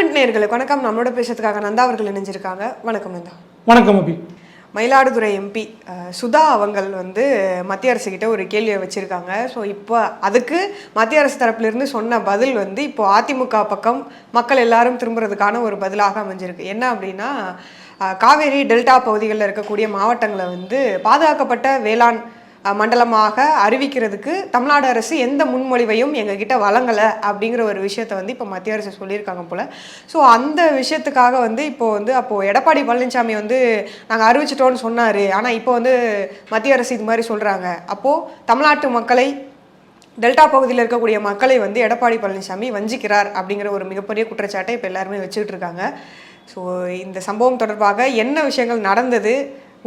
Parliament நேயர்களுக்கு வணக்கம். நம்மளோட பேசுறதுக்காக நந்தா அவர்கள் இணைஞ்சிருக்காங்க. வணக்கம் நந்தா. வணக்கம் அபி. மயிலாடுதுறை எம்பி சுதா அவங்கள் வந்து மத்திய அரசு கிட்ட ஒரு கேள்வியை வச்சிருக்காங்க. ஸோ இப்போ அதுக்கு மத்திய அரசு தரப்பிலிருந்து சொன்ன பதில் வந்து இப்போ அதிமுக பக்கம் மக்கள் எல்லாரும் திரும்புறதுக்கான ஒரு பதிலாக அமைஞ்சிருக்கு. என்ன அப்படின்னா காவேரி டெல்டா பகுதிகளில் இருக்கக்கூடிய மாவட்டங்களை வந்து பாதுகாக்கப்பட்ட வேளாண் மண்டலமாக அறிவிக்கிறதுக்கு தமிழ்நாடு அரசு எந்த முன்மொழிவையும் எங்ககிட்ட வழங்கலை அப்படிங்கிற ஒரு விஷயத்த வந்து இப்போ மத்திய அரசு சொல்லியிருக்காங்க போல. ஸோ அந்த விஷயத்துக்காக வந்து இப்போ வந்து அப்போது எடப்பாடி பழனிசாமி வந்து நாங்கள் அறிவிச்சிட்டோம்னு சொன்னார். ஆனால் இப்போ வந்து மத்திய அரசு இது மாதிரி சொல்கிறாங்க அப்போது தமிழ்நாட்டு மக்களை டெல்டா பகுதியில் இருக்கக்கூடிய மக்களை வந்து எடப்பாடி பழனிசாமி வஞ்சிக்கிறார் அப்படிங்கிற ஒரு மிகப்பெரிய குற்றச்சாட்டை இப்போ எல்லாருமே வச்சுக்கிட்டு இருக்காங்க. ஸோ இந்த சம்பவம் தொடர்பாக என்ன விஷயங்கள் நடந்தது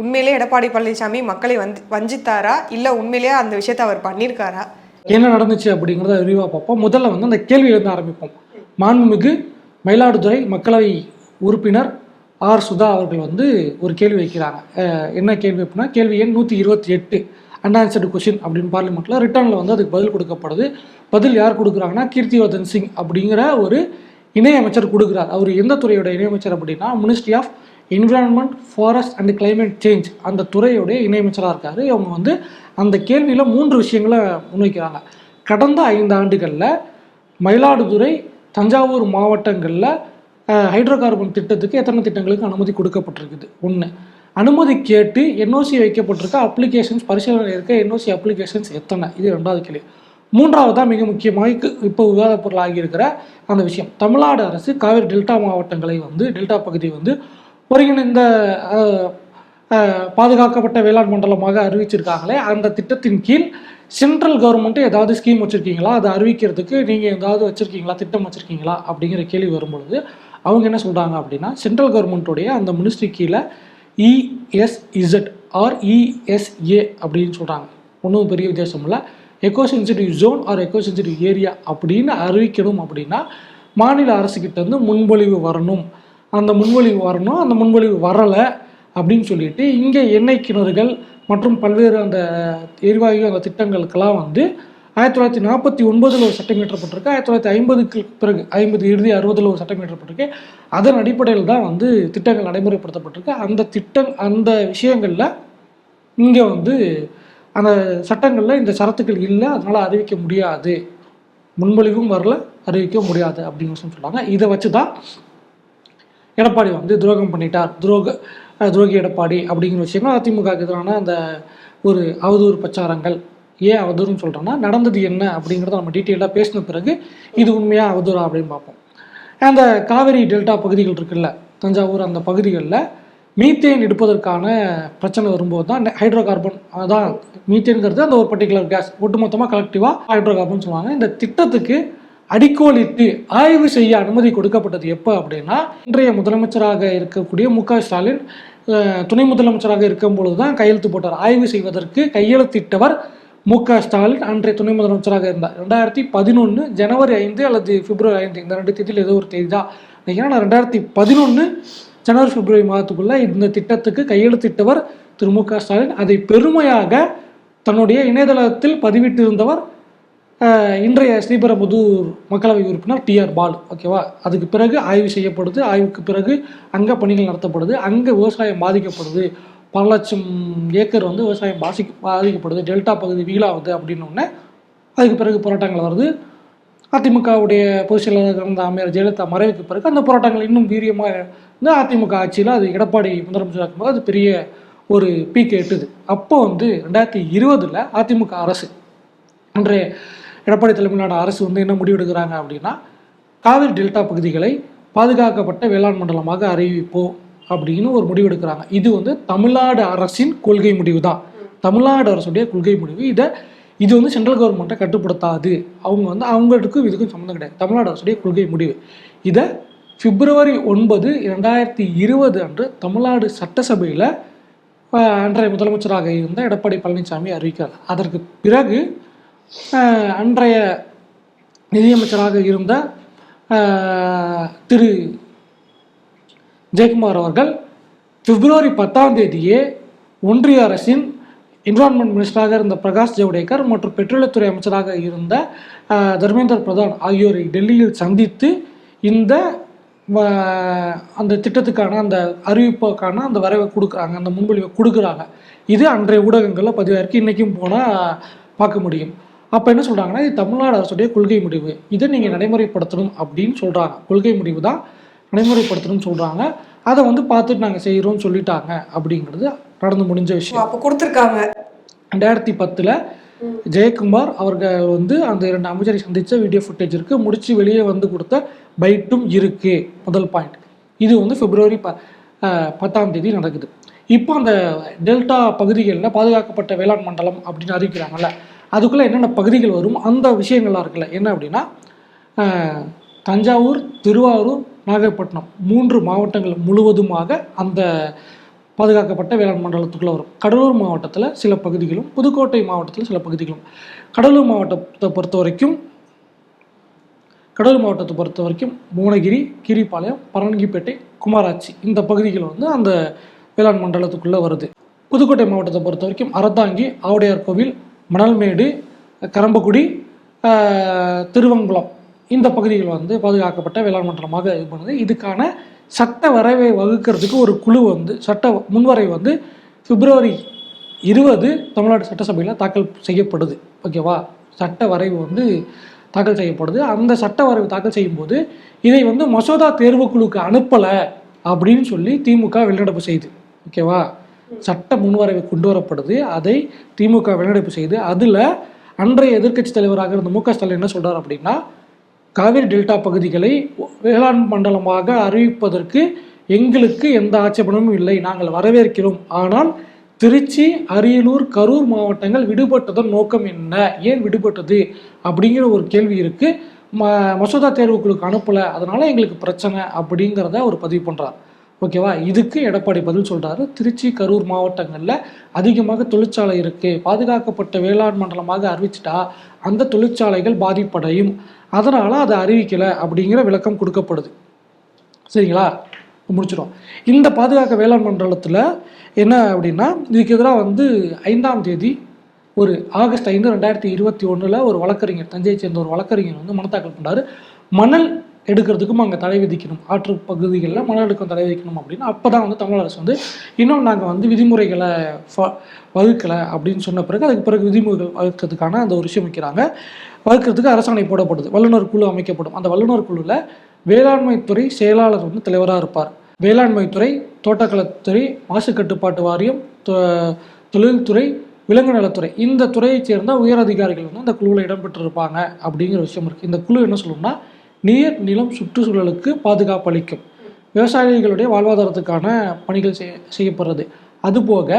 உண்மையிலே எடப்பாடி பழனிசாமி மக்களை வந்து வஞ்சித்தாரா? இல்லை உண்மையிலேயே அந்த விஷயத்தை அவர் பண்ணியிருக்காரா? என்ன நடந்துச்சு அப்படிங்கிறத விரிவாக பார்ப்போம். முதல்ல வந்து அந்த கேள்வியிலிருந்து ஆரம்பிப்போம். மாண்புமிகு மயிலாடுதுறை மக்களவை உறுப்பினர் ஆர் சுதா அவர்கள் வந்து ஒரு கேள்வி வைக்கிறாங்க. என்ன கேள்வி அப்படின்னா கேள்வி எண் நூற்றி இருபத்தி எட்டு அன்ஆன்சர்டு கொஷின் அப்படின்னு பார்லிமெண்ட்டில் ரிட்டர்னில் வந்து அதுக்கு பதில் கொடுக்கப்படுது. பதில் யார் கொடுக்குறாங்கன்னா கீர்த்திவர்தன் சிங் அப்படிங்கிற ஒரு இணையமைச்சர் கொடுக்குறார். அவர் எந்த துறையோட இணையமைச்சர் அப்படின்னா ministry of environment forest and climate change அந்த துறையுடைய இணையமைச்சராக இருக்கார். அவங்க வந்து அந்த கேள்வியில் மூன்று விஷயங்களை முன்வைக்கிறாங்க. கடந்த ஐந்து ஆண்டுகளில் மயிலாடுதுறை தஞ்சாவூர் மாவட்டங்களில் ஹைட்ரோ கார்பன் திட்டத்துக்கு எத்தனை திட்டங்களுக்கு அனுமதி கொடுக்கப்பட்டிருக்குது? ஒன்று அனுமதி கேட்டு என்ஓசி வைக்கப்பட்டிருக்க அப்ளிகேஷன்ஸ் பரிசீலனை இருக்க என்ஓசி அப்ளிகேஷன்ஸ் எத்தனை? இது ரெண்டாவது கேள்வி. மூன்றாவதாக மிக முக்கியமாக இப்போ விவாத பொருள் ஆகியிருக்கிற அந்த விஷயம். தமிழ்நாடு அரசு காவிரி டெல்டா மாவட்டங்களை வந்து டெல்டா பகுதியை வந்து ஒருங்கிணைந்த இந்த பாதுகாக்கப்பட்ட வேளாண் மண்டலமாக அறிவிச்சிருக்காங்களே அந்த திட்டத்தின் கீழ் சென்ட்ரல் கவர்மெண்ட்டு ஏதாவது ஸ்கீம் வச்சுருக்கீங்களா? அதை அறிவிக்கிறதுக்கு நீங்கள் ஏதாவது வச்சுருக்கீங்களா? திட்டம் வச்சுருக்கீங்களா? அப்படிங்கிற கேள்வி வரும்பொழுது அவங்க என்ன சொல்கிறாங்க அப்படின்னா சென்ட்ரல் கவர்மெண்ட்டுடைய அந்த மினிஸ்ட்ரி கீழே இஎஸ்இசட் ஆர் இஎஸ்ஏ அப்படின்னு சொல்கிறாங்க ஒன்றும் பெரிய வித்தியாசம் இல்லை. Eco sensitive zone or eco sensitive area அப்படின்னு அறிவிக்கணும் அப்படின்னா மாநில அரசுக்கிட்ட வந்து முன்மொழிவு வரணும். அந்த முன்மொழிவு வரணும் அந்த முன்மொழிவு வரலை அப்படின்னு சொல்லிட்டு இங்கே எண்ணெய் கிணறுகள் மற்றும் பல்வேறு அந்த எரிவாயு அந்த திட்டங்களுக்கெல்லாம் வந்து ஆயிரத்தி தொள்ளாயிரத்தி நாற்பத்தி ஒன்பதில் ஒரு சட்டம் இயற்றப்பட்டிருக்கு. ஆயிரத்தி தொள்ளாயிரத்தி ஐம்பதுக்கு பிறகு ஐம்பது இறுதி அறுபதில் ஒரு சட்டம் இயற்றப்பட்டிருக்கு. அதன் அடிப்படையில் தான் வந்து திட்டங்கள் நடைமுறைப்படுத்தப்பட்டிருக்கு. அந்த திட்டம் அந்த விஷயங்களில் இங்கே வந்து அந்த சட்டங்களில் இந்த சரத்துக்கள் இல்லை. அதனால் அறிவிக்க முடியாது. முன்மொழிவும் வரல அறிவிக்க முடியாது அப்படின்னு சொல்லி சொல்கிறாங்க இதை வச்சு தான் எடப்பாடி வந்து துரோகம் பண்ணிட்டார். துரோக துரோகி எடப்பாடி அப்படிங்கிற விஷயங்கள் அதிமுகவுக்கு எதிரான அந்த ஒரு அவதூறு பிரச்சாரங்கள். ஏன் அவதூறுன்னு சொல்கிறேன்னா நடந்தது என்ன அப்படிங்கிறத நம்ம டீட்டெயிலாக பேசின பிறகு இது உண்மையாக அவதூறா அப்படின்னு பார்ப்போம். அந்த காவிரி டெல்டா பகுதிகள் இருக்குல்ல தஞ்சாவூர் அந்த பகுதிகளில் மீத்தேன் எடுப்பதற்கான பிரச்சனை வரும்போது தான் ஹைட்ரோ கார்பன் அதான் மீத்தேன்ங்கிறது அந்த ஒரு பர்டிகுலர் கேஸ் ஒட்டுமொத்தமாக கலெக்டிவாக ஹைட்ரோ கார்பன் சொல்லுவாங்க. இந்த திட்டத்துக்கு அடிக்கோலிட்டு ஆய்வு செய்ய அனுமதி கொடுக்கப்பட்டது எப்போ அப்படின்னா இன்றைய முதலமைச்சராக இருக்கக்கூடிய மு ஸ்டாலின் துணை முதலமைச்சராக இருக்கும் பொழுது தான் கையெழுத்து போட்டார். ஆய்வு செய்வதற்கு கையெழுத்திட்டவர் மு க ஸ்டாலின். அன்றைய துணை முதலமைச்சராக இருந்தார். ரெண்டாயிரத்தி பதினொன்று ஜனவரி ஐந்து அல்லது பிப்ரவரி ஐந்து இந்த ரெண்டு தேதியில் ஏதோ ஒரு தேதி தான். ஏன்னா ரெண்டாயிரத்தி பதினொன்று ஜனவரி பிப்ரவரி மாதத்துக்குள்ளே இந்த திட்டத்துக்கு கையெழுத்திட்டவர் திரு மு க ஸ்டாலின். அதை பெருமையாக தன்னுடைய இணையதளத்தில் பதிவிட்டிருந்தவர் இன்றைய ஸ்ரீபெரும்புதூர் மக்களவை உறுப்பினர் டிஆர் பாலு ஓகேவா? அதுக்கு பிறகு ஆய்வு செய்யப்படுது. ஆய்வுக்கு பிறகு அங்கே பணிகள் நடத்தப்படுது. அங்கே விவசாயம் பாதிக்கப்படுது. பல லட்சம் ஏக்கர் வந்து விவசாயம் பாசி பாதிக்கப்படுது. டெல்டா பகுதி வீழாகுது அப்படின்னோடனே அதுக்கு பிறகு போராட்டங்கள் வருது. அதிமுகவுடைய பொதுச் செயலாளர் இருந்த அமையர் ஜெயலலிதா மறைவுக்கு பிறகு அந்த போராட்டங்கள் இன்னும் வீரியமாக இருந்து அதிமுக ஆட்சியில் அது எடப்பாடி முதலமைச்சராக இருக்கும்போது அது பெரிய ஒரு பீக்கை எட்டுது. அப்போ வந்து ரெண்டாயிரத்தி இருபதில் அதிமுக அரசு அன்றைய எடப்பாடி தலைமையிலான அரசு வந்து என்ன முடிவெடுக்கிறாங்க அப்படின்னா காவிரி டெல்டா பகுதிகளை பாதுகாக்கப்பட்ட வேளாண் மண்டலமாக அறிவிப்போம் அப்படின்னு ஒரு முடிவு எடுக்கிறாங்க இது வந்து தமிழ்நாடு அரசின் கொள்கை முடிவு தான் தமிழ்நாடு அரசுடைய கொள்கை முடிவு. இதை இது வந்து சென்ட்ரல் கவர்மெண்ட்டை கட்டுப்படுத்தாது. அவங்க வந்து அவங்களுக்கும் இதுக்கும் சம்மந்தம் கிடையாது. தமிழ்நாடு அரசுடைய கொள்கை முடிவு. இதை பிப்ரவரி ஒன்பது இரண்டாயிரத்தி இருபது அன்று தமிழ்நாடு சட்டசபையில் அன்றைய முதலமைச்சராக இருந்த எடப்பாடி பழனிசாமி அறிவிக்கிறார். அதற்கு பிறகு அன்றைய நிதியமைச்சராக இருந்த திரு ஜெயக்குமார் அவர்கள் பிப்ரவரி பத்தாம் தேதியே ஒன்றிய அரசின் என்விரான்மெண்ட் மினிஸ்டராக இருந்த பிரகாஷ் ஜவடேகர் மற்றும் பெட்ரோலியத்துறை அமைச்சராக இருந்த தர்மேந்திர பிரதான் ஆகியோரை டெல்லியில் சந்தித்து இந்த அந்த திட்டத்துக்கான அந்த அறிவிப்புக்கான அந்த வரைவை கொடுக்குறாங்க அந்த முன்மொழிவை கொடுக்குறாங்க. இது அன்றைய ஊடகங்களில் பதிவாயிருக்கு. இன்றைக்கும் போனால் பார்க்க முடியும். அப்போ என்ன சொல்கிறாங்கன்னா இது தமிழ்நாடு அரசுடைய கொள்கை முடிவு. இதை நீங்கள் நடைமுறைப்படுத்தணும் அப்படின்னு சொல்கிறாங்க கொள்கை முடிவு தான் நடைமுறைப்படுத்தணும்னு சொல்கிறாங்க அதை வந்து பார்த்துட்டு நாங்கள் செய்கிறோம்னு சொல்லிட்டாங்க அப்படிங்கிறது நடந்து முடிஞ்ச விஷயம். அப்போ கொடுத்துருக்காங்க. ரெண்டாயிரத்தி பத்தில் ஜெயக்குமார் அவர்கள் வந்து அந்த இரண்டு அமைச்சரை சந்தித்த வீடியோ ஃபுட்டேஜ் இருக்குது முடிச்சு வெளியே வந்து கொடுத்த பைட்டும் இருக்குது முதல் பாயிண்ட் இது வந்து பிப்ரவரி ப பத்தாம் தேதி நடக்குது. இப்போ அந்த டெல்டா பகுதிகளில் பாதுகாக்கப்பட்ட வேளாண் மண்டலம் அப்படின்னு அறிவிக்கிறாங்கல்ல அதுக்குள்ளே என்னென்ன பகுதிகள் வரும்? அந்த விஷயங்கள்லாம் இருக்குல்ல. என்ன அப்படின்னா தஞ்சாவூர் திருவாரூர் நாகப்பட்டினம் மூன்று மாவட்டங்கள் முழுவதுமாக அந்த பாதுகாக்கப்பட்ட வேளாண் மண்டலத்துக்குள்ளே வரும். கடலூர் மாவட்டத்தில் சில பகுதிகளும் புதுக்கோட்டை மாவட்டத்தில் சில பகுதிகளும். கடலூர் மாவட்டத்தை பொறுத்த வரைக்கும் கடலூர் மாவட்டத்தை பொறுத்த வரைக்கும் மூனகிரி கீரிப்பாளையம் பரங்கிப்பேட்டை குமாராட்சி இந்த பகுதிகள் வந்து அந்த வேளாண் மண்டலத்துக்குள்ளே வருது. புதுக்கோட்டை மாவட்டத்தை பொறுத்த வரைக்கும் அறத்தாங்கி ஆவுடையார் கோவில் மணல்மேடு கரம்பக்குடி திருவங்குளம். இந்த பகுதிகள் வந்து பாதுகாக்கப்பட்ட வேளாண் மண்டலமாக இது பண்ணுது. இதுக்கான சட்ட வரைவை வகுக்கிறதுக்கு ஒரு குழு வந்து சட்ட முன்வரை வந்து பிப்ரவரி இருபது தமிழ்நாடு சட்டசபையில் தாக்கல் செய்யப்படுது. ஓகேவா? சட்ட வரைவு வந்து தாக்கல் செய்யப்படுது. அந்த சட்ட வரைவு தாக்கல் செய்யும்போது இதை வந்து மசோதா தேர்வுக்குழுக்கு அனுப்பலை அப்படின்னு சொல்லி திமுக வெளிநடப்பு செய்யுது ஓகேவா? சட்ட முன்வரைவு கொண்டு வரப்படுது அதை திமுக வெளிநடப்பு செய்து அதில் அன்றைய எதிர்க்கட்சி தலைவராக இருந்த மு க ஸ்டாலின் என்ன சொல்கிறார் அப்படின்னா காவிரி டெல்டா பகுதிகளை வேளாண் மண்டலமாக அறிவிப்பதற்கு எங்களுக்கு எந்த ஆட்சேபனமும் இல்லை. நாங்கள் வரவேற்கிறோம். ஆனால் திருச்சி அரியலூர் கரூர் மாவட்டங்கள் விடுபட்டதன் நோக்கம் என்ன? ஏன் விடுபட்டது? அப்படிங்கிற ஒரு கேள்வி இருக்கு. ம மசோதா தேர்வுக்குழுக்கு அனுப்பலை. அதனால் எங்களுக்கு பிரச்சனை அப்படிங்கிறத அவர் பதிவு பண்ணுறார் ஓகேவா? இதுக்கு எடப்பாடி பதில் சொல்கிறாரு திருச்சி கரூர் மாவட்டங்களில் அதிகமாக தொழிற்சாலை இருக்குது பாதுகாக்கப்பட்ட வேளாண் மண்டலமாக அறிவிச்சிட்டா அந்த தொழிற்சாலைகள் பாதிப்படையும். அதனால் அதை அறிவிக்கலை அப்படிங்கிற விளக்கம் கொடுக்கப்படுது. சரிங்களா? முடிச்சிடும் இந்த பாதுகாக்க வேளாண் மண்டலத்தில் என்ன அப்படின்னா இதுக்கு எதிராக வந்து ஐந்தாம் தேதி ஒரு ஆகஸ்ட் ஐந்து ரெண்டாயிரத்தி இருபத்தி ஒன்றில் ஒரு வழக்கறிஞர் தஞ்சையை சேர்ந்த ஒரு வழக்கறிஞர் வந்து மனத்தாக்கல் பண்ணார் மணல் எடுக்கிறதுக்கும் அங்கே தடை விதிக்கணும். ஆற்று பகுதிகளில் மணல் எடுக்கும் தடை விதிக்கணும் அப்படின்னு அப்போ தான் வந்து தமிழ் அரசு வந்து இன்னும் நாங்கள் வந்து விதிமுறைகளை ஃப வகுக்கலை அப்படின்னு சொன்ன பிறகு அதுக்கு பிறகு விதிமுறைகள் வகுக்கிறதுக்கான அந்த ஒரு விஷயம் வைக்கிறாங்க. வகுக்கிறதுக்கு அரசாணை போடப்படுது. வல்லுநர் குழு அமைக்கப்படும். அந்த வல்லுநர் குழுவில் வேளாண்மைத்துறை செயலாளர் வந்து தலைவராக இருப்பார். வேளாண்மைத்துறை தோட்டக்கலைத்துறை மாசு கட்டுப்பாட்டு வாரியம் தொ- தொழில்துறை விலங்கு நலத்துறை. இந்த துறையைச் சேர்ந்த உயர் அதிகாரிகள் வந்து அந்த குழுவில் இடம்பெற்றிருப்பாங்க அப்படிங்கிற விஷயம் இருக்குது இந்த குழு என்ன சொல்லணும்னா நீர் நிலம் சுற்றுச்சூழலுக்கு பாதுகாப்பு அளிக்கும். விவசாயிகளுடைய வாழ்வாதாரத்துக்கான பணிகள் செய்ய செய்யப்படுறது. அதுபோக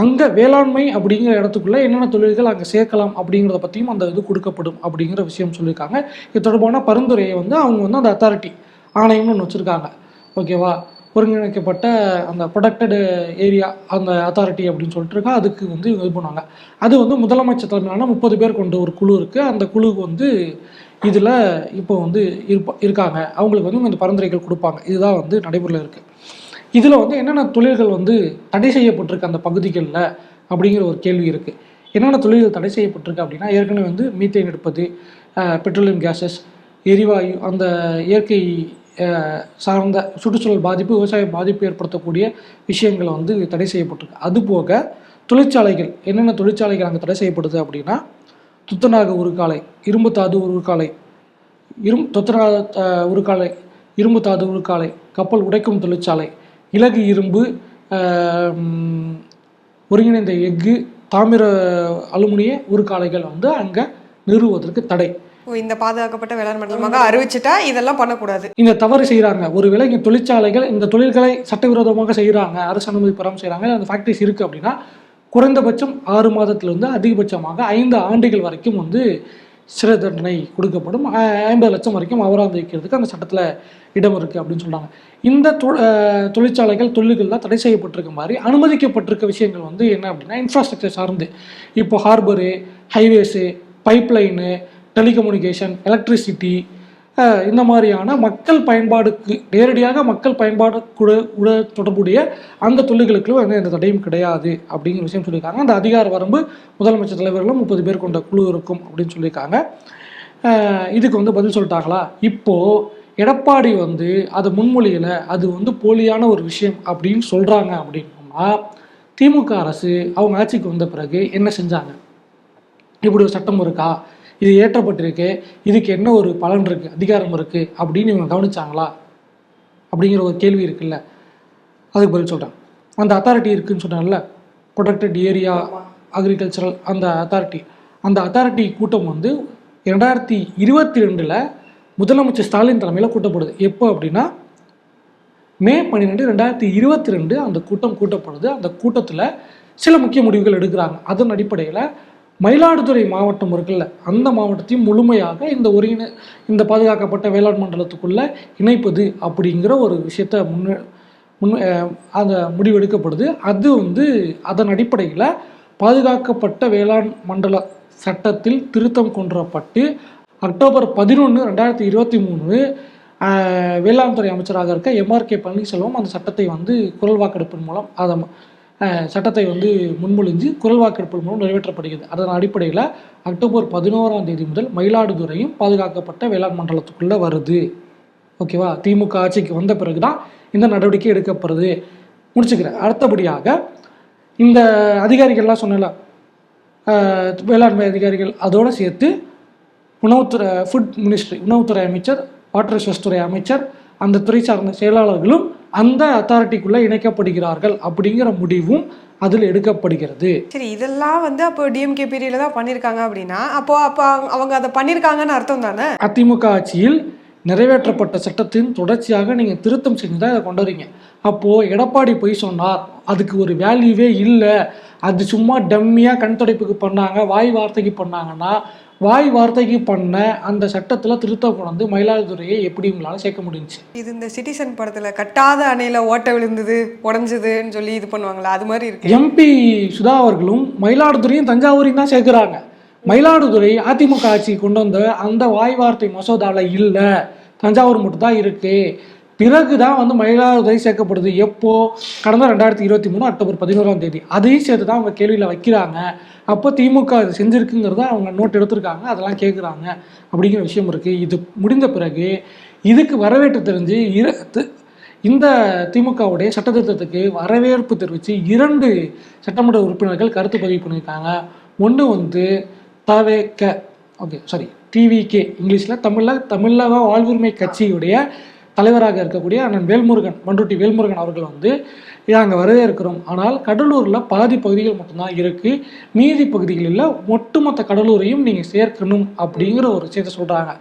அங்கே வேளாண்மை அப்படிங்கிற இடத்துக்குள்ளே என்னென்ன தொழில்கள் அங்கே சேர்க்கலாம் அப்படிங்கிறத பற்றியும் அந்த இது கொடுக்கப்படும் அப்படிங்கிற விஷயம் சொல்லியிருக்காங்க. இது தொடர்பான பரிந்துரையை வந்து அவங்க வந்து அந்த அத்தாரிட்டி ஆணையம்னு ஒன்று வச்சுருக்காங்க. ஓகேவா ஒருங்கிணைக்கப்பட்ட அந்த ப்ரொடக்டடு ஏரியா அந்த அத்தாரிட்டி அப்படின்னு சொல்லிட்டு இருக்கா அதுக்கு வந்து இவங்க இது பண்ணுவாங்க. அது வந்து முதலமைச்சர் தலைமையிலான முப்பது பேர் கொண்ட ஒரு குழு இருக்குது அந்த குழுவுக்கு வந்து இதில் இப்போ வந்து இருப்பா இருக்காங்க. அவங்களுக்கு வந்து இந்த பரிந்துரைகள் கொடுப்பாங்க. இதுதான் வந்து நடைமுறையில் இருக்குது இதில் வந்து என்னென்ன தொழில்கள் வந்து தடை செய்யப்பட்டிருக்கு அந்த பகுதிகளில் அப்படிங்கிற ஒரு கேள்வி இருக்குது என்னென்ன தொழில்கள் தடை செய்யப்பட்டிருக்கு அப்படின்னா ஏற்கனவே வந்து மீத்தேன் எடுப்பது பெட்ரோலியம் கேஸஸ் எரிவாயு அந்த இயற்கை சார்ந்த சுற்றுச்சூழல் பாதிப்பு விவசாய பாதிப்பு ஏற்படுத்தக்கூடிய விஷயங்களை வந்து தடை செய்யப்பட்டிருக்கு. அதுபோக தொழிற்சாலைகள் என்னென்ன தொழிற்சாலைகள் அங்கே தடை செய்யப்படுது அப்படின்னா துத்தநாக உருக்காலை இரும்பு தாது உருக்காலை இரும் தொத்தநாக உருக்காலை இரும்பு தாது உருக்காலை கப்பல் உடைக்கும் தொழிற்சாலை இலகு இரும்பு ஒருங்கிணைந்த எஃகு தாமிர அலுமினிய உருக்காலைகள் வந்து அங்கே நிறுவுவதற்கு தடை. ஓ, இந்த பாதுகாக்கப்பட்ட வேளாண் மண்டலமாக அறிவிச்சிட்டா இதெல்லாம் பண்ணக்கூடாது. இந்த தவறு செய்கிறாங்க ஒருவேளை இங்கே தொழிற்சாலைகள் இந்த தொழில்களை சட்டவிரோதமாக செய்கிறாங்க அரசு அனுமதி பெறாமல் செய்கிறாங்க அந்த ஃபேக்ட்ரிஸ் இருக்குது அப்படின்னா குறைந்தபட்சம் ஆறு மாதத்திலிருந்து அதிகபட்சமாக ஐந்து ஆண்டுகள் வரைக்கும் வந்து சிறை தண்டனை கொடுக்கப்படும். ஐம்பது லட்சம் வரைக்கும் அபராதம் வைக்கிறதுக்கு அந்த சட்டத்தில் இடம் இருக்குது அப்படின்னு சொல்கிறாங்க இந்த தொ- தொழிற்சாலைகள் தொழில்கள்லாம் தடை செய்யப்பட்டிருக்க மாதிரி அனுமதிக்கப்பட்டிருக்க விஷயங்கள் வந்து என்ன அப்படின்னா இன்ஃப்ராஸ்ட்ரக்சர் சார்ந்து. இப்போ harbour highways pipeline telecommunication electricity இந்த மாதிரியான மக்கள் பயன்பாடுக்கு நேரடியாக மக்கள் பயன்பாடு கூட உட தொடர்புடைய அந்த தொழில்களுக்கு வந்து எந்த தடையும் கிடையாது அப்படிங்கிற விஷயம் சொல்லியிருக்காங்க. அந்த அதிகார வரம்பு முதலமைச்சர் தலைவர்களும் முப்பது பேர் கொண்ட குழு இருக்கும் அப்படின்னு சொல்லியிருக்காங்க. இதுக்கு வந்து பதில் சொல்லிட்டாங்களா? இப்போது எடப்பாடி வந்து அதை முன்மொழியில் அது வந்து போலியான ஒரு விஷயம் அப்படின்னு சொல்கிறாங்க அப்படின்னா திமுக அரசு அவங்க ஆட்சிக்கு வந்த பிறகு என்ன செஞ்சாங்க? இப்படி ஒரு சட்டம் இருக்கா? இது ஏற்றப்பட்டிருக்கு. இதுக்கு என்ன ஒரு பலன் இருக்குது அதிகாரம் இருக்குது அப்படின்னு இவங்க கவனிச்சாங்களா? அப்படிங்கிற ஒரு கேள்வி இருக்குல்ல. அதுக்கு பதில் சொல்கிறேன் அந்த அத்தாரிட்டி இருக்குன்னு சொன்னால ப்ரொடக்டட் ஏரியா அக்ரிகல்ச்சரல் அந்த அத்தாரிட்டி அந்த அத்தாரிட்டி கூட்டம் வந்து ரெண்டாயிரத்தி இருபத்தி ரெண்டில் முதலமைச்சர் ஸ்டாலின் தலைமையில் கூட்டப்படுது. எப்போ அப்படின்னா மே பன்னிரெண்டு ரெண்டாயிரத்தி இருபத்தி ரெண்டு அந்த கூட்டம் கூட்டப்படுது. அந்த கூட்டத்தில் சில முக்கிய முடிவுகள் எடுக்கிறாங்க. அதன் அடிப்படையில் மயிலாடுதுறை மாவட்டம் இருக்குல்ல அந்த மாவட்டத்தையும் முழுமையாக இந்த ஒருங்கிணை இந்த பாதுகாக்கப்பட்ட வேளாண் மண்டலத்துக்குள்ளே இணைப்பது அப்படிங்கிற ஒரு விஷயத்த முன்ன முன் அந்த முடிவெடுக்கப்படுது அது வந்து அதன் அடிப்படையில் பாதுகாக்கப்பட்ட வேளாண் மண்டல சட்டத்தில் திருத்தம் கொண்டுவரப்பட்டு அக்டோபர் பதினொன்று ரெண்டாயிரத்தி இருபத்தி மூணு வேளாண்துறை வேளாண் துறை அமைச்சராக இருக்க எம்ஆர்கே பன்னீர்செல்வம் அந்த சட்டத்தை வந்து குரல் வாக்கெடுப்பின் மூலம் அதை சட்டத்தை வந்து முன்மொழிஞ்சு குரல் வாக்கெடுப்பு மூலம் நிறைவேற்றப்படுகிறது. அதன் அடிப்படையில் அக்டோபர் பதினோராம் தேதி முதல் மயிலாடுதுறையும் பாதுகாக்கப்பட்ட வேளாண் மண்டலத்துக்குள்ளே வருது. ஓகேவா? திமுக ஆட்சிக்கு வந்த பிறகு தான் இந்த நடவடிக்கை எடுக்கப்படுது. முடிச்சுக்கிறேன். அடுத்தபடியாக இந்த அதிகாரிகள்லாம் சொன்னல வேளாண்மை அதிகாரிகள் அதோடு சேர்த்து உணவுத்துறை ஃபுட் மினிஸ்ட்ரி உணவுத்துறை அமைச்சர் வாட்டர் ரிசோர்ஸ் துறை அமைச்சர் அந்த துறை சார்ந்த செயலாளர்களும் அந்த அத்தாரிட்டிக்குள்ளே இணைக்கப்படுகிறார்கள் அப்படிங்கிற முடிவும் அதில் எடுக்கப்படுகிறது. சரி இதெல்லாம் வந்து அப்போ டிஎம்கே பீரியடில் தான் பண்ணியிருக்காங்க அப்படின்னா அப்போ அப்போ அவங்க அதை பண்ணியிருக்காங்கன்னு அர்த்தம் தானே? அதிமுக ஆட்சியில் நிறைவேற்றப்பட்ட சட்டத்தின் தொடர்ச்சியாக நீங்கள் திருத்தம் செஞ்சு தான் இதை கொண்டு வரீங்க. அப்போது எடப்பாடி போய் சொன்னார் அதுக்கு ஒரு வேல்யூவே இல்லை. அது சும்மா டம்மியாக கண் துடைப்புக்கு பண்ணாங்க வாய் வார்த்தைக்கு பண்ணாங்கன்னா வாய் வார்த்தைக்கு பண்ண அந்த சட்டத்தில் திருத்தம் கொண்டு மயிலாடுதுறையை எப்படி உங்களால் சேர்க்க முடிஞ்சுச்சு? இது இந்த சிட்டிசன் படத்துல கட்டாத அணையில ஓட்டை விழுந்தது உடஞ்சதுன்னு சொல்லி இது பண்ணுவாங்களா? அது மாதிரி இருக்கு. எம்பி சுதா அவர்களும் மயிலாடுதுறையும் தஞ்சாவூரையும் தான் சேர்க்குறாங்க. மயிலாடுதுறை அதிமுக ஆட்சி கொண்டு வந்த அந்த வாய் வார்த்தை மசோதாவில் இல்லை. தஞ்சாவூர் மட்டும் தான் இருக்குது பிறகு தான் வந்து மயிலாடுதுறை சேர்க்கப்படுது. எப்போ? கடந்த ரெண்டாயிரத்தி இருபத்தி மூணு அக்டோபர் பதினோராம் தேதி. அதையும் சேர்த்து தான் அவங்க கேள்வியில் வைக்கிறாங்க. அப்போ திமுக இது செஞ்சுருக்குங்கிறத அவங்க நோட் எடுத்திருக்காங்க. அதெல்லாம் கேட்குறாங்க அப்படிங்கிற விஷயம் இருக்குது இது முடிந்த பிறகு இதுக்கு வரவேற்று தெரிஞ்சு இர இந்த திமுகவுடைய சட்டத்திட்டத்துக்கு வரவேற்பு தெரிவித்து இரண்டு சட்டமன்ற உறுப்பினர்கள் கருத்து பதிவு பண்ணியிருக்காங்க. ஒன்று வந்து தவேக்க ஓகே சாரி டிவிகே இங்கிலீஷில் தமிழில் தமிழக வாழ்வுரிமை கட்சியுடைய தலைவராக இருக்கக்கூடிய அண்ணன் வேல்முருகன் பண்ருட்டி வேல்முருகன் அவர்கள் வந்து நாங்கள் வரவேற்கிறோம். ஆனால் கடலூரில் பாதி பகுதிகள் மட்டும்தான் இருக்குது மீதி பகுதிகளில் ஒட்டுமொத்த கடலூரையும் நீங்கள் சேர்க்கணும் அப்படிங்கிற ஒரு விஷயத்தை சொல்கிறாங்க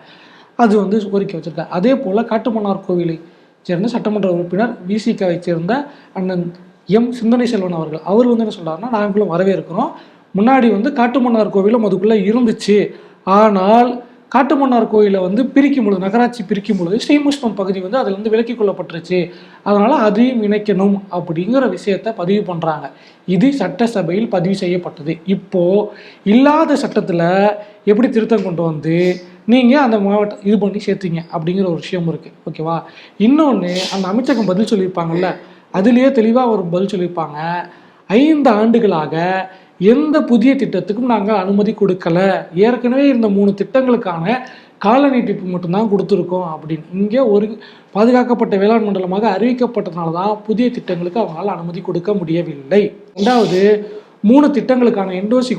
அது வந்து கோரிக்கை வச்சுருக்காங்க. அதே போல் காட்டுமன்னார் கோவிலை சேர்ந்த சட்டமன்ற உறுப்பினர் விசிகாவை சேர்ந்த அண்ணன் எம் சிந்தனை செல்வன் அவர்கள் அவர் வந்து என்ன சொல்கிறாருன்னா நாங்களும் வரவேற்கிறோம். முன்னாடி வந்து காட்டுமன்னார் கோவிலும் அதுக்குள்ளே இருந்துச்சு. ஆனால் காட்டுமன்னார் கோயிலை வந்து பிரிக்கும் பொழுது நகராட்சி பிரிக்கும் பொழுது ஸ்ரீமுஷ்ணம் பகுதி வந்து அதுலேருந்து விலக்கி விலக்கிக் கொள்ளப்பட்டுருச்சு. அதனால் அதையும் இணைக்கணும் அப்படிங்கிற விஷயத்த பதிவு பண்ணுறாங்க. இது சட்டசபையில் பதிவு செய்யப்பட்டது. இப்போது இல்லாத சட்டத்தில் எப்படி திருத்தம் கொண்டு வந்து நீங்கள் அந்த மாவட்டம் இது பண்ணி சேர்த்தீங்க அப்படிங்கிற ஒரு விஷயம் இருக்குது ஓகேவா? இன்னொன்று அந்த அமைச்சகம் பதில் சொல்லியிருப்பாங்கல்ல அதுலேயே தெளிவாக ஒரு பதில் சொல்லியிருப்பாங்க. ஐந்து ஆண்டுகளாக எந்த புதிய திட்டத்துக்கும் நாங்கள் அனுமதி கொடுக்கல. ஏற்கனவே இருந்த மூணு திட்டங்களுக்கான கால நீட்டிப்பு மட்டும்தான் கொடுத்துருக்கோம் அப்படின்னு. இங்கே ஒரு பாதுகாக்கப்பட்ட வேளாண் மண்டலமாக அறிவிக்கப்பட்டதுனால தான் புதிய திட்டங்களுக்கு அவங்களால் அனுமதி கொடுக்க முடியவில்லை. ரெண்டாவது மூணு திட்டங்களுக்கான என்ஓசி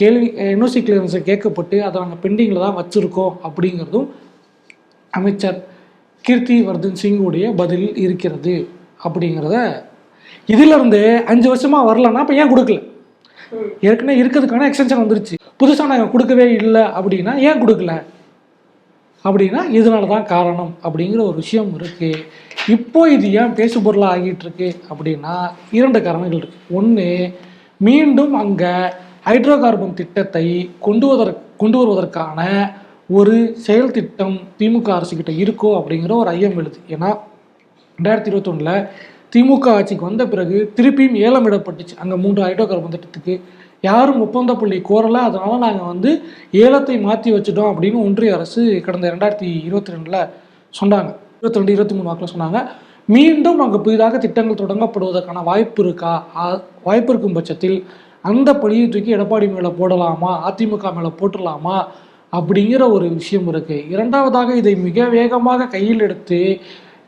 கேள்வி என்ஓசி கிளியரன்ஸை கேட்கப்பட்டு அதை நாங்கள் பெண்டிங்கில் தான் வச்சுருக்கோம் அப்படிங்கிறதும் அமைச்சர் கீர்த்தி வர்தன் சிங்குடைய பதில் இருக்கிறது அப்படிங்கிறத. இதிலிருந்து அஞ்சு வருஷமாக வரலன்னா அப்போ ஏன் கொடுக்கல? ஏற்கனவே இருக்கிறதுக்கான எக்ஸ்டென்ஷன் வந்துருச்சு. புதுசாக நாங்கள் கொடுக்கவே இல்லை அப்படின்னா ஏன் கொடுக்கல? அப்படின்னா இதனால தான் காரணம் அப்படிங்கிற ஒரு விஷயம் இருக்கு. இப்போ இது ஏன் பேசு பொருளாக ஆகிட்டு இருக்கு அப்படின்னா இரண்டு காரணங்கள் இருக்கு. ஒன்று மீண்டும் அங்கே ஹைட்ரோ கார்பன் திட்டத்தை கொண்டு வருவதற்கு கொண்டு வருவதற்கான ஒரு செயல் திட்டம் திமுக அரசுக்கிட்ட இருக்கோ அப்படிங்கிற ஒரு ஐயம் எழுது. ஏன்னா ரெண்டாயிரத்தி இருபத்தொன்னில் திமுக ஆட்சிக்கு வந்த பிறகு திருப்பியும் ஏலமிடப்பட்டுச்சு அங்கே மூன்று ஹைட்ரோ கார்பன் திட்டத்துக்கு யாரும் ஒப்பந்த புள்ளி கோரலை. அதனால் நாங்கள் வந்து ஏலத்தை மாற்றி வச்சுட்டோம் அப்படின்னு ஒன்றிய அரசு கடந்த ரெண்டாயிரத்தி இருபத்தி ரெண்டில் சொன்னாங்க. இருபத்தி ரெண்டு இருபத்தி மூணு வாக்கில் சொன்னாங்க. மீண்டும் அங்கே புதிதாக திட்டங்கள் தொடங்கப்படுவதற்கான வாய்ப்பு இருக்கா? வாய்ப்பு இருக்கும் பட்சத்தில் அந்த பணியை தூக்கி எடப்பாடி மேலே போடலாமா? அதிமுக மேலே போட்டுடலாமா? அப்படிங்கிற ஒரு விஷயம் இருக்குது இரண்டாவதாக இதை மிக வேகமாக கையில் எடுத்து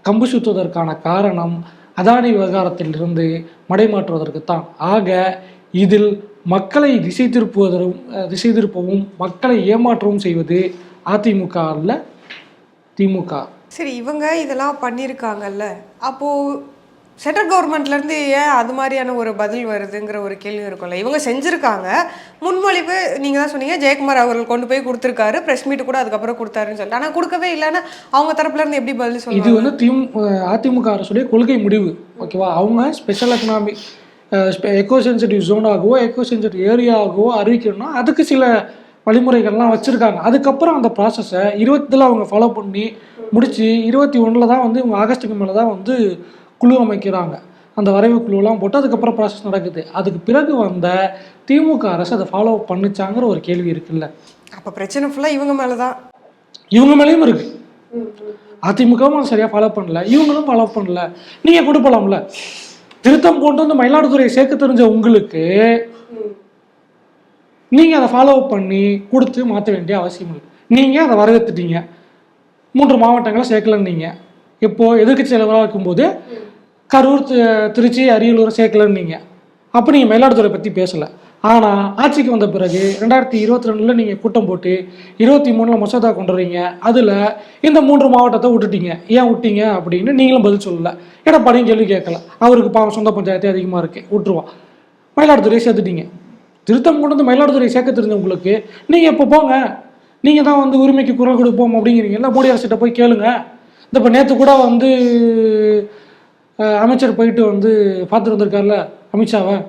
கம்பு சுத்துவதற்கான காரணம் அதானி விவகாரத்திலிருந்து மடைமாற்றுவதற்கு தான் ஆக இதில் மக்களை திசை திருப்புவதும் திசை திருப்பவும் மக்களை ஏமாற்றவும் செய்வது அதிமுக அல்ல திமுக. சரி இவங்க இதெல்லாம் பண்ணியிருக்காங்கல்ல. அப்போது சென்ட்ரல் கவர்மெண்ட்லேருந்து ஏன் அது மாதிரியான ஒரு பதில் வருதுங்கிற ஒரு கேள்வி இருக்கும்ல. இவங்க செஞ்சுருக்காங்க. முன்மொழிவு நீங்கள் தான் சொன்னீங்க. ஜெயக்குமார் அவர்கள் கொண்டு போய் கொடுத்துருக்காரு. ப்ரெஸ் மீட் கூட அதுக்கப்புறம் கொடுத்தாருன்னு சொல்லிட்டு. ஆனால் கொடுக்கவே இல்லைன்னா அவங்க தரப்புலேருந்து எப்படி பதில் இது வந்து திமு அதிமுக அரசுடைய கொள்கை முடிவு. ஓகேவா? அவங்க ஸ்பெஷல் எக்கனாமிக் எக்கோ சென்சிட்டிவ் ஜோனாகவோ எக்கோ சென்சிட்டிவ் ஏரியாகவோ அறிவிக்கணும்னா அதுக்கு சில வழிமுறைகள்லாம் வச்சுருக்காங்க. அதுக்கப்புறம் அந்த ப்ராசஸை இருபத்தில் அவங்க ஃபாலோ பண்ணி முடித்து இருபத்தி ஒன்றில் தான் வந்து இவங்க ஆகஸ்ட்டுக்கு மேலே தான் வந்து குழு அமைக்கிறாங்க. அந்த வரைவு குழுவெல்லாம் போட்டு அதுக்கப்புறம் ப்ராசஸ் நடக்குது. அதுக்கு பிறகு வந்த திமுக அரசு அதை ஃபாலோ பண்ணுச்சாங்கிற ஒரு கேள்வி இருக்குல்ல. அப்போ பிரச்சனை ஃபுல்லாக இவங்க மேலே தான் இவங்க மேலேயும் இருக்கு. அதிமுகவும் சரியா ஃபாலோ பண்ணல. இவங்களும் ஃபாலோ பண்ணல. நீங்க கொண்டு போலாம்ல. திருத்தம் கொண்டு வந்து மயிலாடுதுறையை சேர்க்க தெரிஞ்ச உங்களுக்கு நீங்க அதை ஃபாலோ பண்ணி கொடுத்து மாற்ற வேண்டிய அவசியம் இல்லை. நீங்க அதை வரவேற்றுட்டீங்க மூன்று மாவட்டங்களை சேர்க்கலன்னீங்க. இப்போ எதிர்க்கட்சி தலைவராக இருக்கும்போது கரூர் திருச்சி அரியலூர் சேர்க்கலன்னீங்க. அப்போ நீங்கள் மயிலாடுதுறை பற்றி பேசலை. ஆனால் ஆட்சிக்கு வந்த பிறகு ரெண்டாயிரத்தி இருபத்தி ரெண்டில் நீங்கள் கூட்டம் போட்டு இருபத்தி மூணில் மசோதா கொண்டு வரீங்க. அதில் இந்த மூன்று மாவட்டத்தை விட்டுட்டீங்க. ஏன் விட்டீங்க அப்படின்னு நீங்களும் பதில் சொல்லல. எடப்பாடியும் கேள்வி கேட்கல. அவருக்கு பாவம் சொந்த பஞ்சாயத்து அதிகமாக இருக்குது விட்டுருவான் மயிலாடுதுறையை சேர்த்துட்டீங்க. திருத்தம் கொண்டு வந்து மயிலாடுதுறையை சேர்க்க தெரிஞ்சவங்களுக்கு நீங்கள் இப்போ போங்க. நீங்கள் தான் வந்து உரிமைக்கு குரல் கொடுப்போம் அப்படிங்கிறீங்கல்ல. மோடி அரசிட்ட போய் கேளுங்க. இந்த இப்போ நேற்று கூட வந்து அமைச்சர் போயிட்டு வந்து பார்த்துட்டு வந்திருக்காருல அமித்ஷாவை?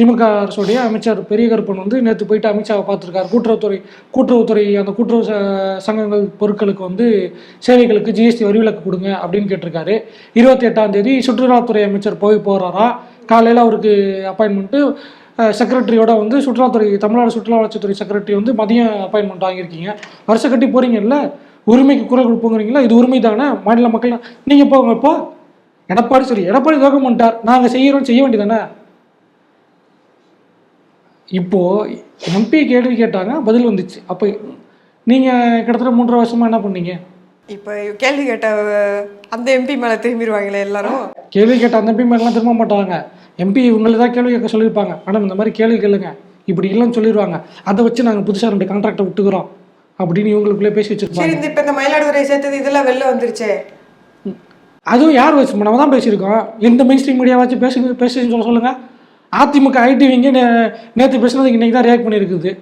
திமுக அரசுடைய அமைச்சர் பெரிய கருப்பன் வந்து நேற்று போயிட்டு அமித்ஷாவை பார்த்துருக்காரு. கூட்டுறவுத்துறை கூட்டுறவுத்துறை அந்த கூட்டுறவு ச- சங்கங்கள் பொருட்களுக்கு வந்து சேவைகளுக்கு ஜிஎஸ்டி வரிவிலக்கு கொடுங்க அப்படின்னு கேட்டிருக்காரு. இருபத்தி எட்டாம் தேதி சுற்றுலாத்துறை அமைச்சர் போய் போகிறாரா காலையில் அவருக்கு அப்பாயின்மெண்ட்டு செக்ரட்டரியோட வந்து சுற்றுலாத்துறை தமிழ்நாடு சுற்றுலா வளர்ச்சித்துறை செக்ரட்டரி வந்து மதியம் அப்பாயின்மெண்ட் வாங்கியிருக்கீங்க. வருஷம் கட்டி போகிறீங்கல்ல உரிமைக்கு குரல் கொடுப்போங்கிறீங்களா? இது உரிமை தானே மாநில மக்கள் நீங்கள் போங்க இப்போ எடப்பாடி சரி எடப்பாடி துவக்கம் பண்ணிட்டார். நாங்கள் செய்கிறோம் செய்ய வேண்டியதானே இப்போ எம்பி கேள்வி கேட்டாங்க பதில் வந்துச்சு. அப்போ நீங்க கிட்டத்தட்ட மூன்றரை வருஷமா என்ன பண்ணீங்க? இப்போ கேள்வி கேட்ட அந்த எம்பி மேலே திரும்பிடுவாங்களே எல்லாரும்? கேள்வி கேட்ட அந்த எம்பி மேலாம் திரும்ப மாட்டாங்க. எம்பி இவங்களை தான் கேள்வி கேட்க சொல்லியிருப்பாங்க. மேடம் இந்த மாதிரி கேள்வி கேளுங்க. இப்படி இல்லைன்னு சொல்லிடுவாங்க அதை வச்சு நாங்கள் புதுசாக ரெண்டு கான்ட்ராக்டை விட்டுக்கிறோம். அப்படின்னு இவங்களுக்குள்ளே பேசி சரி வச்சிருப்பாங்க இந்த இப்போ இந்த மயிலாடுதுறை சேர்த்தது இதெல்லாம் வெளில வந்துருச்சே. அதுவும் யார் வச்சு நம்ம தான் பேசியிருக்கோம். எந்த மெயின் ஸ்ட்ரீம் மீடியா வச்சு பேசுங்க பேசுன்னு சொல்ல சொல்லுங்க. அதிமுக ஐடிவிங்க நேற்று பேசுனதுக்கு இன்னைக்கு தான் ரியாக்ட் பண்ணியிருக்குது.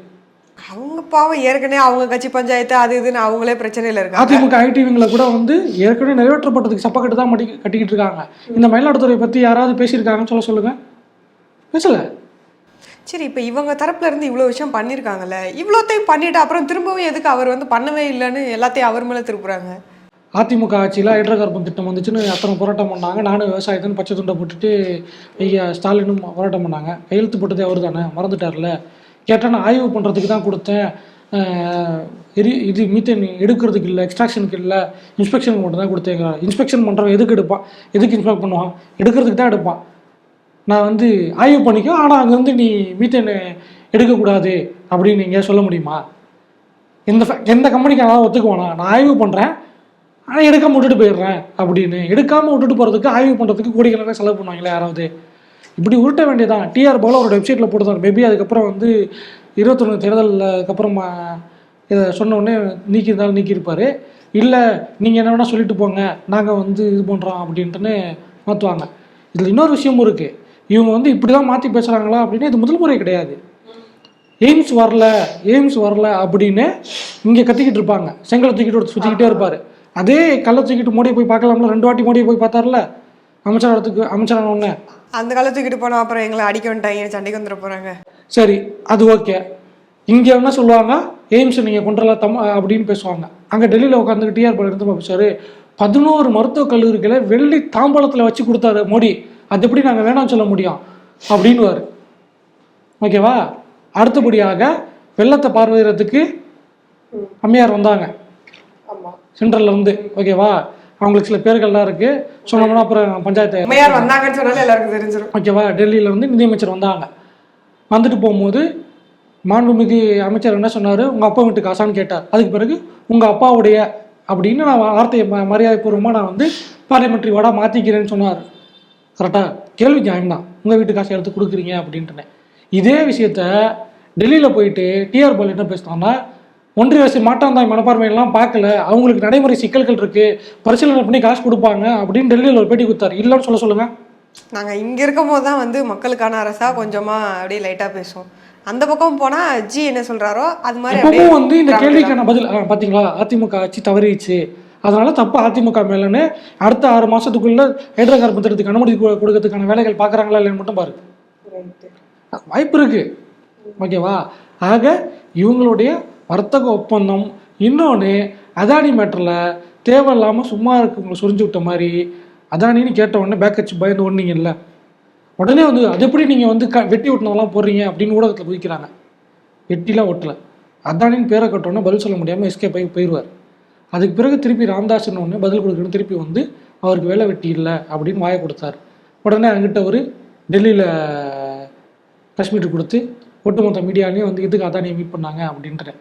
அவங்க பாவம் ஏற்கனவே அவங்க கட்சி பஞ்சாயத்து அது இதுன்னு அவங்களே பிரச்சனையில் இருக்காங்க. அதிமுக ஐடிவிங்களை கூட வந்து ஏற்கனவே நிறைவேற்றப்பட்டதுக்கு சப்பக்கட்டு தான் மட்டி கட்டிக்கிட்டு இருக்காங்க. இந்த மயிலாடுதுறை பற்றி யாராவது பேசியிருக்காங்கன்னு சொல்ல சொல்லுங்க. பேசல. சரி இப்போ இவங்க தரப்புல இருந்து இவ்வளோ விஷயம் பண்ணியிருக்காங்கல்ல இவ்வளோத்தையும் பண்ணிட்டு அப்புறம் திரும்பவும் எதுக்கு அவர் வந்து பண்ணவே இல்லைன்னு எல்லாத்தையும் அவர் மேலே திருப்புறாங்க? அதிமுக ஆட்சியில் ஹைட்ரோகார்பன் திட்டம் வந்துச்சுன்னு அத்தனை போராட்டம் பண்ணாங்க. நானும் விவசாயத்துன்னு பச்சை துண்டை போட்டுட்டு ஐயா ஸ்டாலினும் போராட்டம் பண்ணாங்க. கையெழுத்து போட்டதே அவர் தானே மறந்துட்டார்ல கேட்டால் நான் ஆய்வு பண்ணுறதுக்கு தான் கொடுத்தேன். எரி இது மீத்தேன் எடுக்கிறதுக்கு இல்லை எக்ஸ்ட்ராக்ஷனுக்கு இல்லை இன்ஸ்பெக்ஷனுக்கு மட்டும் தான் கொடுத்தேங்கிறார் இன்ஸ்பெக்ஷன் பண்ணுறவன் எதுக்கு எடுப்பான்? எதுக்கு இன்ஸ்பெக்ட் பண்ணுவான்? எடுக்கிறதுக்கு தான் எடுப்பான். நான் வந்து ஆய்வு பண்ணிக்கோ ஆனால் அங்கேருந்து நீ மீத்தேன் எடுக்கக்கூடாது அப்படின்னு நீங்கள் சொல்ல முடியுமா? எந்த எந்த கம்பெனிக்கு நான் ஒத்துக்குவானா நான் ஆய்வு பண்ணுறேன் ஆனால் எடுக்காமல் விட்டுட்டு போயிடுறேன் அப்படின்னு. எடுக்காமல் விட்டுட்டு போகிறதுக்கு ஆய்வு பண்ணுறதுக்கு கோடிக்கணக்காக செலவு பண்ணுவாங்களே யாராவது? இப்படி உருட்ட வேண்டியதான் டிஆர் போல ஒரு வெப்சைட்டில் போட்டுருந்தாங்க மேபி அதுக்கப்புறம் வந்து இருபத்தொன்று தேர்தலுக்கு அப்புறமா இதை சொன்னோடனே நீக்கி நீக்கியிருந்தாலும் நீக்கியிருப்பார். இல்லை நீங்கள் என்ன வேணால் சொல்லிட்டு போங்க. நாங்கள் வந்து இது பண்ணுறோம் அப்படின்ட்டுன்னு மாற்றுவாங்க இதில் இன்னொரு விஷயமும் இருக்குது இவங்க வந்து இப்படி தான் மாற்றி பேசுகிறாங்களா அப்படின்னு இது முதல் முறை கிடையாது. எய்ம்ஸ் வரல எய்ம்ஸ் வரல அப்படின்னு இங்கே கத்திக்கிட்டு இருப்பாங்க. செங்கலை தூக்கிட்டு சுற்றிக்கிட்டே இருப்பார். அதே கல்லை தூக்கிட்டு மோடியை போய் பார்க்கலாம்ல? ரெண்டு வாட்டி மோடியை போய் பார்த்தார்ல? அமைச்சரத்துக்கு அமைச்சரான உடனே. அந்த காலத்து தூக்கிட்டு போனால் அப்புறம் எங்களை அடிக்க வந்துட்டாங்க சண்டைக்கு வந்துட போகிறாங்க சரி அது ஓகே. இங்கே என்ன சொல்லுவாங்க? எய்ம்ஸ் நீங்கள் கொண்டு வரலாம் தம் அப்படின்னு பேசுவாங்க. அங்கே டெல்லியில் உட்காந்துட்டு டிஆர் பால் இருந்து பேசுவார்? பதினோரு மருத்துவக் கல்லூரிகளை வெள்ளி தாம்பாளத்தில் வச்சு கொடுத்தாரு மோடி. அது எப்படி நாங்கள் வேணாம்னு சொல்ல முடியும் அப்படின்னுவார். ஓகேவா? அடுத்தபடியாக வெள்ளத்தை பார்வையிடறதுக்கு அம்மையார் வந்தாங்க. சென்ட்ரல்ல இருந்து ஓகேவா? அவங்களுக்கு சில பேர்கள்லாம் இருக்கு. சொன்னோம்னா அப்புறம் பஞ்சாயத்து அம்மையார் வந்தாங்கன்னு எல்லாருக்கும் தெரிஞ்சிடும் ஓகேவா? டெல்லியில் வந்து நிதியமைச்சர் வந்தாங்க. வந்துட்டு போகும்போது மாண்புமிகு அமைச்சர் என்ன சொன்னார்? உங்கள் அப்பா வீட்டு காசான்னு கேட்டார். அதுக்கு பிறகு உங்கள் அப்பாவுடைய அப்படின்னு நான் வார்த்தையை ம மரியாதைப்பூர்வமாக நான் வந்து பார்லிமெண்ட்ரி வார்டாக மாற்றிக்கிறேன்னு சொன்னார். கரெக்டாக கேள்வி நியாயம் தான். உங்கள் வீட்டு காசை எடுத்து கொடுக்குறீங்க அப்படின்ட்டுனே இதே விஷயத்த டெல்லியில் போயிட்டு டிஆர் பால் என்ன பேசினாங்கன்னா ஒன்றிய அரசு மாட்டாந்தாய் மனப்பான்மையெல்லாம் பார்க்கல. அவங்களுக்கு நடைமுறை சிக்கல்கள் இருக்கு. பரிசீலனை பண்ணி காசு கொடுப்பாங்க அப்படின்னு டெல்லியில் ஒரு பேட்டி கொடுத்தாரு. இல்லைன்னு சொல்ல சொல்லுங்க. நாங்க இங்க இருக்கும் போது தான் வந்து மக்களுக்கான அரசா கொஞ்சமா அப்படியே லைட்டா பேசுவோம். அந்த பக்கம் போனா ஜி என்ன சொல்றாரோ அது மாதிரி வந்து இந்த கேள்விக்கான பதில் பாத்தீங்களா? அதிமுக ஆட்சி தவறிடுச்சு. அதனால தப்பு அதிமுக மேலன்னு அடுத்த ஆறு மாசத்துக்குள்ள ஹைட்ரோ கார்பன் திட்டத்துக்கு அனுமதி கொடுக்கறதுக்கான வேலைகள் பார்க்கறாங்களா இல்லைன்னு மட்டும் பாரு. வாய்ப்பு இருக்கு. ஓகேவா? ஆக இவங்களுடைய வர்த்தக ஒப்பந்தம் இன்னொன்று அதானி மேட்டரில் தேவையில்லாமல் சும்மா இருக்கவங்களை சொரிஞ்சு விட்ட மாதிரி அதானின்னு கேட்ட உடனே பேக் வச்சு பயந்து ஒன்றீங்கல்ல உடனே வந்து அது எப்படி நீங்கள் வந்து க வெட்டி ஒட்டினதெல்லாம் போடுறீங்க அப்படின்னு ஊடகத்தில் குதிக்கிறாங்க. வெட்டிலாம் ஒட்டலை அதானின்னு பேரை கட்டோன்னே பதில் சொல்ல முடியாமல் எஸ்கே போய் போயிடுவார் அதுக்கு பிறகு திருப்பி ராம்தாஸ்னு ஒன்று பதில் கொடுக்கணும் திருப்பி வந்து அவருக்கு வேலை வெட்டி இல்லை அப்படின்னு வாயை கொடுத்தார். உடனே அங்கிட்ட ஒரு டெல்லியில் ப்ரெஸ் கொடுத்து ஒட்டுமொத்த மீடியாலையும் வந்து இதுக்கு அதானியை மீட் பண்ணாங்க அப்படின்ட்டு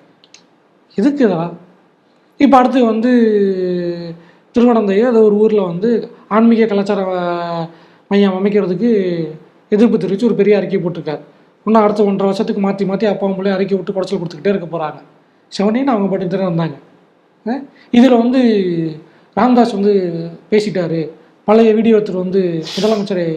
எதுக்கு இப்போ அடுத்து வந்து திருவனந்தைய அது ஒரு ஊரில் வந்து ஆன்மீக கலாச்சார மையம் அமைக்கிறதுக்கு எதிர்ப்பு தெரிவித்து ஒரு பெரிய அறிக்கை போட்டிருக்காரு. இன்னும் அடுத்த ஒன்றரை வருஷத்துக்கு மாற்றி மாற்றி அப்பா அம்மாலே அறிக்கை விட்டு குடைச்சல் கொடுத்துக்கிட்டே இருக்க போகிறாங்க செவனேன்னு அவங்க பாட்டுக்கு தான் இருந்தாங்க இதில் வந்து ராம்தாஸ் வந்து பேசிட்டாரு. பழைய வீடியோ எடுத்துட்டு வந்து முதலமைச்சரை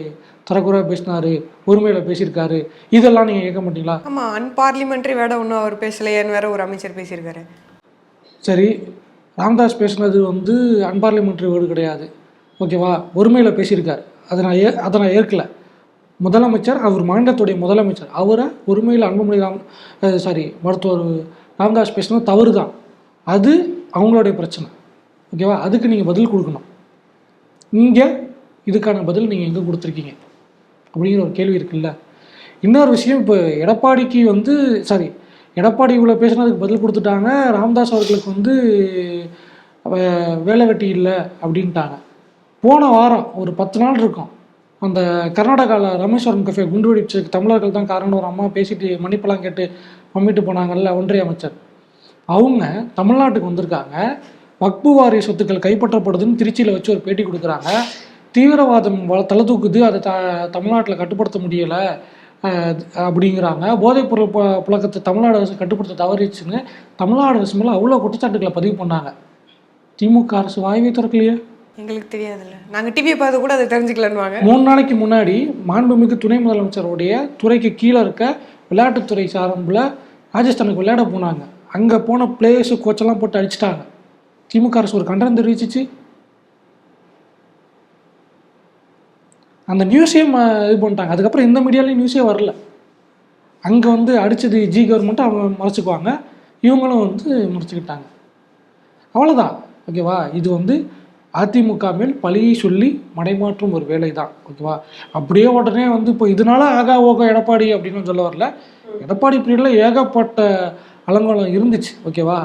தரக்குறையாக பேசினாரு உரிமையில் பேசியிருக்காரு. இதெல்லாம் நீங்கள் கேட்க மாட்டீங்களா? ஆமா அன்பார்லிமெண்ட்ரி வேட ஒன்றும் அவர் பேசலையேன்னு வேற ஒரு அமைச்சர் பேசியிருக்காரு. சரி ராம்தாஸ் பேசுனது வந்து அன்பார்லிமெண்ட்ரி வேர்டு கிடையாது. ஓகேவா? ஒருமையில் பேசியிருக்காரு. அதை நான் ஏ அதை நான் ஏற்கல. முதலமைச்சர் அவர் மாநிலத்துடைய முதலமைச்சர். அவரை ஒருமையில் அன்புமணி ராம் சாரி மருத்துவர் ராம்தாஸ் பேசுனது தவறு தான் அது அவங்களுடைய பிரச்சனை. ஓகேவா அதுக்கு நீங்கள் பதில் கொடுக்கணும். இங்கே இதுக்கான பதில் நீங்கள் எங்கே கொடுத்துருக்கீங்க? அப்படிங்கிற ஒரு கேள்வி இருக்குல்ல. இன்னொரு விஷயம் இப்போ எடப்பாடிக்கு வந்து சாரி எடப்பாடி இவ்வளோ பேசுனதுக்கு பதில் கொடுத்துட்டாங்க. ராம்தாஸ் அவர்களுக்கு வந்து வேலை வெட்டி இல்லை அப்படின்ட்டாங்க. போன வாரம் ஒரு பத்து நாள் இருக்கும். அந்த கர்நாடகாவில் ரமேஸ்வரம் கஃபே குண்டு வெடிச்சு தமிழர்கள் தான் காரணம் ஒரு அம்மா பேசிட்டு மன்னிப்பெல்லாம் கேட்டு மம்மிட்டு போனாங்கல்ல ஒன்றிய அமைச்சர். அவங்க தமிழ்நாட்டுக்கு வந்திருக்காங்க. வக்பு வாரிய சொத்துக்கள் கைப்பற்றப்படுதுன்னு திருச்சியில் வச்சு ஒரு பேட்டி கொடுக்குறாங்க. தீவிரவாதம் தலை தூக்குது அதை த தமிழ்நாட்டில் கட்டுப்படுத்த முடியலை அப்படிங்கிறாங்க. போதைப்பொருள் பு புழக்கத்தை தமிழ்நாடு அரசு கட்டுப்படுத்த தவறிச்சுன்னு தமிழ்நாடு அரசு மேலே அவ்வளோ குற்றச்சாட்டுகளை பதிவு பண்ணாங்க. திமுக அரசு வாய்வே திறக்கலையே. எங்களுக்கு தெரியாதுல்ல. நாங்க டிவியை பார்த்து கூட அதை தெரிஞ்சுக்கலன்னுவாங்க. மூணு நாளைக்கு முன்னாடி மாண்புமிகு துணை முதலமைச்சருடைய துறைக்கு கீழே இருக்க விளையாட்டுத்துறை சார்பில் ராஜஸ்தானுக்கு விளையாட போனாங்க. அங்கே போன பிளேயர்ஸு கோச்செல்லாம் போட்டு அடிச்சிட்டாங்க. திமுக அரசு ஒரு கண்டனம் தெரிவிச்சிச்சு. அந்த நியூஸையும் இது பண்ணிட்டாங்க. அதுக்கப்புறம் இந்த மீடியாலையும் நியூஸே வரல. அங்கே வந்து அடித்தது ஜி கவர்மெண்ட்டும் அவங்க மறைச்சிக்குவாங்க. இவங்களும் வந்து முடிச்சுக்கிட்டாங்க. அவ்வளோதான் ஓகேவா இது வந்து அதிமுக மேல் பழியை சொல்லி மடைமாற்றும் ஒரு வேலை தான் ஓகேவா அப்படியே உடனே வந்து இப்போ இதனால ஆகா ஓகோ எடப்பாடி அப்படின்னு சொல்ல வரல. எடப்பாடி பீரியடில் ஏகப்பட்ட அலங்கோலம் இருந்துச்சு ஓகேவா?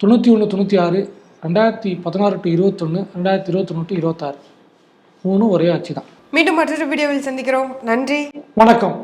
தொண்ணூற்றி ஒன்று தொண்ணூற்றி ஆறு ரெண்டாயிரத்தி பதினாறு டு இருபத்தொன்று ரெண்டாயிரத்தி இருபத்தொன்று டு இருபத்தாறு. மூணும் ஒரே ஆட்சி தான் மீண்டும் மற்றொரு வீடியோவில் சந்திக்கிறோம். நன்றி. வணக்கம்.